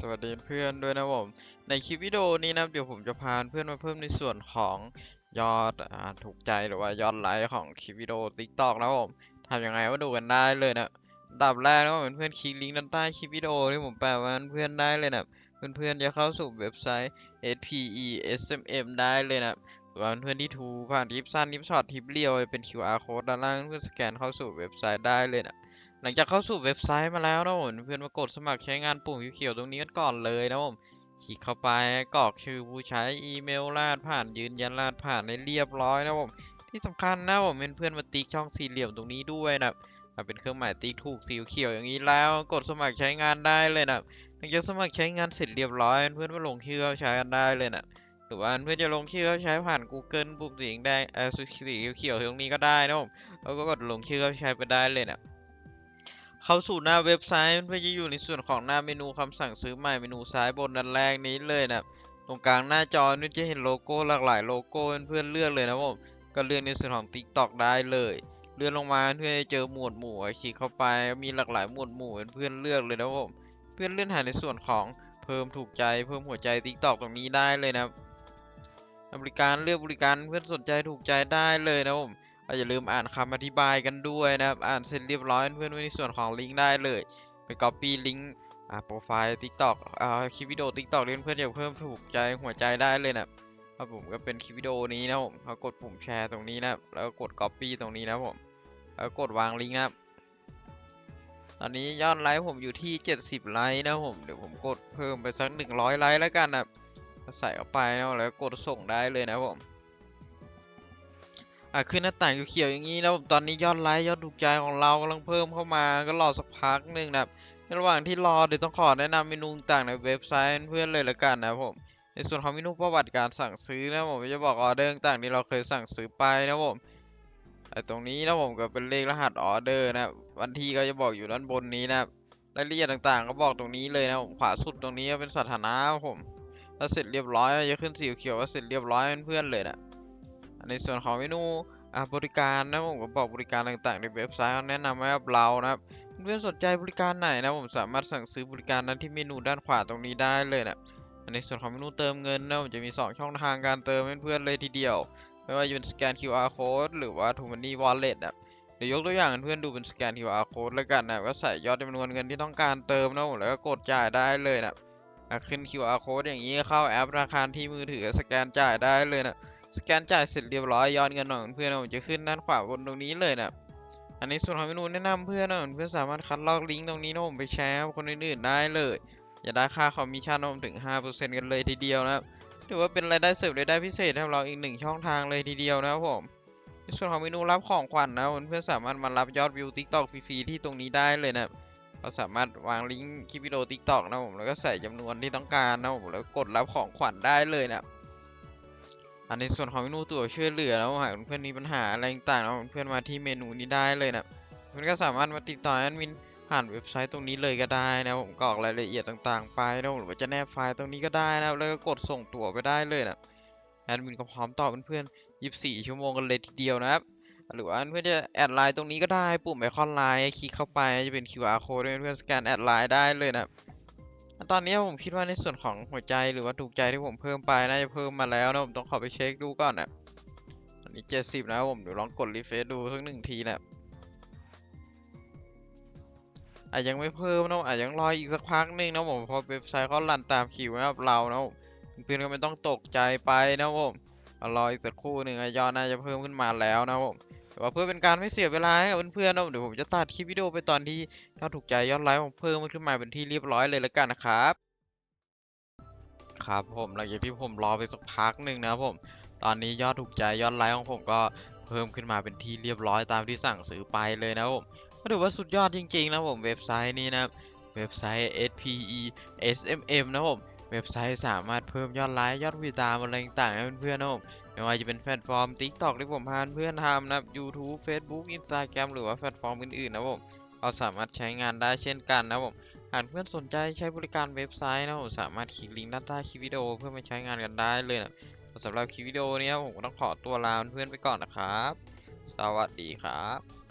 สวัสดีเพื่อนด้วยนะผม ในคลิปวิดีโอนี้นะเดี๋ยวผมจะพาเพื่อนมาเพิ่มในส่วนของยอดอถูกใจหรือว่ายอดไลค์ของคลิปวิดีโอ TikTok นะผมทำยังไงมาดูกันได้เลยนะอันดับแรกนะผมเพื่อนคลิกลิงก์ด้านใต้คลิปวิดีโอที่ผมแปะไว้ให้เพื่อนได้เลยนะเพื่อนๆจะเข้าสู่เว็บไซต์ SPESMM ได้เลยนะหรือว่าเพื่อนที่ทูผ่านทิปสั้นทิปช็อตทิปเรียวเป็น QR code ด้านล่างเพื่อนสแกนเข้าสู่เว็บไซต์ได้เลยนะ หลังจากเข้าสู่เว็บไซต์มาแล้วนะผมเพื่อนมากดสมัครใช้งานปุ่มเขียวตรงนี้กันก่อนเลยนะผมคลิกเข้าไปกรอกชื่อผู้ใช้อีเมลรหัสผ่านยืนยันรหัสผ่านในเรียบร้อยนะผมที่สำคัญนะผมเป็นเพื่อนมาติ๊กช่องสี่เหลี่ยมตรงนี้ด้วยนะถ้าเป็นเครื่องหมายติ๊กถูกสีเขียวอย่างนี้แล้วกดสมัครใช้งานได้เลยนะหลังจากสมัครใช้งานเสร็จเรียบร้อย เพื่อนมาลงชื่อเข้าใช้กันได้เลยนะหรือว่าเพื่อนจะลงชื่อเข้าใช้ผ่าน Google ปุ่มสีแดงเออสีเขียวตรงนี้ก็ได้นะผมแล้วก็กดลงชื่อเข้าใช้ไปได้เลยนะ เข้าสู่หน้าเว็บไซต์เพื่อจะอยู่ในส่วนของหน้าเมนูคำสั่งซื้อใหม่เมนูซ้ายบนด้านแรกนี้เลยนะตรงกลางหน้าจอนี่จะเห็นโลโก้หลากหลายโลโก้เพื่อนเลือกเลยนะผมก็เลือกในส่วนของ TikTok ได้เลยเลื่อนลงมาเพื่อจะเจอหมวดหมู่คลิกเข้าไปมีหลากหลายหมวดหมู่เพื่อนเลือกเลยนะผมเพื่อนเลื่อนหาในส่วนของเพิ่มถูกใจเพิ่มหัวใจ TikTok ตรงนี้ได้เลยนะครับบริการเลือกบริการเพื่อนสนใจถูกใจได้เลยนะผม ก็อย่าลืมอ่านคำอธิบายกันด้วยนะครับ อ่านเสร็จเรียบร้อยเพื่อนๆไว้ในส่วนของลิงก์ได้เลย ไป copy ลิงก์อ่าโปรไฟล์ TikTok อ่าคลิปวิดีโอ TikTok เล่นเพื่อนอยากเพิ่มถูกใจหัวใจได้เลยนะครับผมก็เป็นคลิปวิดีโอนี้นะผมเขากดปุ่มแชร์ตรงนี้นะครับแล้วก็กด copy ตรงนี้นะผมแล้วกดวางลิงก์นะครับตอนนี้ยอดไลค์ผมอยู่ที่ 70 ไลค์นะผมเดี๋ยวผมกดเพิ่มไปสัก 100 ไลค์แล้วกันนะใส่เข้าไปนะแล้วก็กดส่งได้เลยนะผม อะขึ้นหน้าต่างเขียวๆอย่างนี้แล้วผมตอนนี้ยอดไลค์ยอดถูกใจของเรากำลังเพิ่มเข้ามาก็รอสักพักหนึ่งนะครับในระหว่างที่รอเดี๋ยวต้องขอแนะนำเมนูต่างในเว็บไซต์เพื่อนเลยละกันนะครับผมในส่วนของเมนูประวัติการสั่งซื้อนะผมจะบอกออเดอร์ต่างที่เราเคยสั่งซื้อไปนะผมไอ้ตรงนี้นะผมก็เป็นเลขรหัสออเดอร์นะครับวันที่ก็จะบอกอยู่ด้านบนนี้นะครับรายละเอียดต่างๆ ก็บอกตรงนี้เลยนะผมขวาสุดตรงนี้ก็เป็นสถานะครับผมถ้าเสร็จเรียบร้อยจะขึ้นสีเขียวว่าเสร็จเรียบร้อยเพื่อนเลยนะในส่วนของเมนู อ่าบริการนะผมก็บอกบริการต่างๆในเว็บไซต์แนะนำไว้กับเรานะครับเพื่อนสนใจบริการไหนนะผมสามารถสั่งซื้อบริการนั้นที่เมนูด้านขวาตรงนี้ได้เลยนะในส่วนของเมนูเติมเงินนะผมจะมี 2 ช่องทางการเติมเพื่อนๆเลยทีเดียวไม่ว่าจะเป็นสแกน QR code หรือว่า t ูมันนี่วอลเล็ตนะเดี๋ยวยกตัวอย่างเพื่อนดูเป็นสแกน QR code แล้วกันนะก็ใส่ยอดจำนวนเงินที่ต้องการเติมนะผมแล้วก็กดจ่ายได้เลยนะอะขึ้น QR code อย่างนี้เข้าแอปธนาคารที่มือถือสแกนจ่ายได้เลยนะ สแกนจ่ายเสร็จเรียบร้อยย้อนเงินของเพื่อนผมจะขึ้นด้านขวาบนตรงนี้เลยนะอันนี้ส่วนของเมนูแนะนำเพื่อนนะเพื่อนสามารถคัดลอกลิงก์ตรงนี้นะผมไปแชร์ให้คนอื่นๆได้เลยอย่าได้ค่าคอมมิชชั่นนะผมถึง 5%กันเลยทีเดียวนะครับถือว่าเป็นรายได้เสริมรายได้พิเศษให้เราอีกหนึ่งช่องทางเลยทีเดียวนะครับผมในส่วนของเมนูรับของขวัญนะเพื่อนสามารถมารับยอดวิว TikTok ฟรีๆที่ตรงนี้ได้เลยนะเราสามารถวางลิงก์คลิปวิดีโอ TikTok นะผมแล้วก็ใส่จำนวนที่ต้องการนะผมแล้วกดรับของขวัญได้เลยนะ อันในส่วนของเมนูตัวช่วยเหลือแล้วหากเพื่อนมีปัญหาอะไรต่างๆแล้วเพื่อนมาที่เมนูนี้ได้เลยนะเพื่อนก็สามารถมาติดต่อแอดมินผ่านเว็บไซต์ตรงนี้เลยก็ได้นะผมกรอกรายละเอียดต่างๆ ไปนะหรือว่าจะแนบไฟล์ตรงนี้ก็ได้นะแล้วก็กดส่งตั๋วไปได้เลยนะแอดมินก็พร้อมตอบเพื่อนๆ24 ชั่วโมงกันเลยทีเดียวนะครับหรือว่าเพื่อนจะแอดไลน์ตรงนี้ก็ได้ปุ่มไอคอนไลน์คลิกเข้าไปจะเป็น QR code เพื่อนสแกนแอดไลน์ได้เลยนะ ตอนนี้ผมคิดว่าในส่วนของหัวใจหรือว่าถูกใจที่ผมเพิ่มไปน่าจะเพิ่มมาแล้วนะผมต้องขอไปเช็คดูก่อนนะอันนี้70นะครับผมเดี๋ยวลองกดรีเฟซดูสักหนึ่งทีนะอาจยังไม่เพิ่มนะอาจยังรออีกสักพักหนึงนะผมพอเว็บไซต์เขารันตามคิวนะครับเรานะผมเพื่อนก็ไม่ต้องตกใจไปนะผมรออีกสักครู่หนึ่งอะยอดน่าจะเพิ่มขึ้นมาแล้วนะผม แต่ว่าเพื่อเป็นการไม่เสียเวลาให้กับเพื่อนๆนะผมเดี๋ยวผมจะตัดคลิปวิดีโอไปตอนที่ยอดถูกใจยอดไลค์ผมเพิ่มขึ้นมาเป็นที่เรียบร้อยเลยแล้วกันนะครับ ครับผมหลังจากที่ผมรอไปสักพักหนึ่งนะครับผม ตอนนี้ยอดถูกใจยอดไลค์ของผมก็เพิ่มขึ้นมาเป็นที่เรียบร้อยตามที่สั่งซื้อไปเลยนะครับผมก็ถือว่าสุดยอดจริงๆนะผมเว็บไซต์นี้นะครับเว็บไซต์ SPE SMM นะผมเว็บไซต์สามารถเพิ่มยอดไลค์ยอดวิวตามอะไรต่างๆให้เพื่อนๆนะครับผม ไม่ว่าจะเป็นแพลตฟอร์ม TikTok ที่ผมพาเพื่อนทำนะครับ YouTube Facebook Instagram หรือว่าแพลตฟอร์มอื่นๆนะผมเราสามารถใช้งานได้เช่นกันนะผมหากเพื่อนสนใจใช้บริการเว็บไซต์นะผมสามารถคลิกลิงก์ด้านใต้คลิปวิดีโอเพื่อมาใช้งานกันได้เลยนะสำหรับคลิปวิดีโอนี้ผมต้องขอตัวลาเพื่อนไปก่อนนะครับ สวัสดีครับ